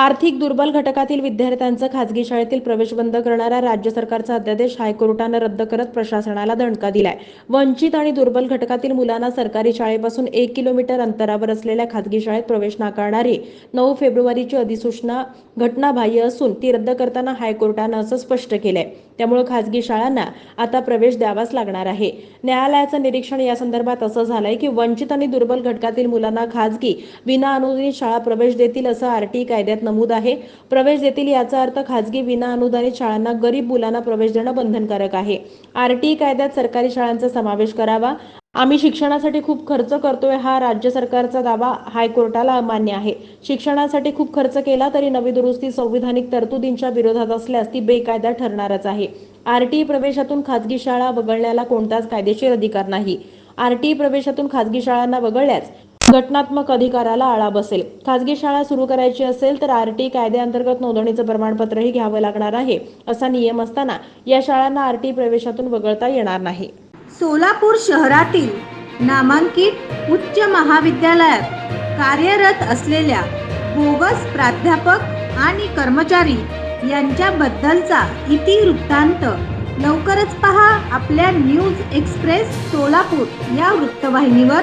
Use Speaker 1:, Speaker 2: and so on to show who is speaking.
Speaker 1: आर्थिक दुर्बल घटकातील विद्यार्थ्यांचं खासगी शाळेतील प्रवेश बंद करणारा राज्य सरकारचा अध्यादेश हायकोर्टानं रद्द करत प्रशासनाला दणका दिलाय. वंचित आणि दुर्बल घटकातील मुलांना सरकारी शाळेपासून एक किलोमीटर अंतरावर असलेल्या खासगी शाळेत प्रवेश नाकारणारी नऊ फेब्रुवारीची अधिसूचना घटनाबाह्य असून ती रद्द करताना हायकोर्टानं असं स्पष्ट केलंय. त्यामुळे खासगी शाळांना आता प्रवेश द्यावाच लागणार आहे. न्यायालयाचं निरीक्षण या संदर्भात असं झालंय की वंचित आणि दुर्बल घटकातील मुलांना खासगी विना अनुदानित शाळा प्रवेश देतील असं आरटी कायद्यात नमूद आहे. प्रवेश देतील याचा अर्थ खाजगी विना अनुदानित शाळांना गरीब मुलांना प्रवेश देणं बंधनकारक आहे. आरटीई कायद्यात सरकारी शाळांचा समावेश करावा. आम्ही शिक्षणासाठी खूप खर्च करतोय हा राज्य सरकारचा दावा हायकोर्टाला अमान्य आहे. शिक्षणासाठी खूप खर्च केला तरी नवी दुरुस्ती संविधानिक तरतुदींच्या विरोधात असल्यास ती बेकायदा ठरणारच आहे. आरटीई प्रवेशातून खाजगी शाळा वगळण्याला कोणताच कायदेशीर अधिकार नाही. आरटीई प्रवेशातून खाजगी शाळांना वगळल्यास घटनात्मक अधिकाराला आळा बसेल. खासगी शाळा सुरू करायची असेल तर आरटी कायद्याअंतर्गत नोंदणीचं प्रमाणपत्रही घ्यावं लागणार आहे असा नियम असताना या शाळांना आरटी प्रवेशातून वगळता येणार नाही.
Speaker 2: सोलापूर शहरातील नामांकित उच्च महाविद्यालयात कार्यरत असलेल्या बोगस प्राध्यापक आणि कर्मचारी यांच्याबद्दलचा इतिवृत्तांत लवकरच पहा आपल्या न्यूज एक्सप्रेस सोलापूर या वृत्तवाहिनीवर.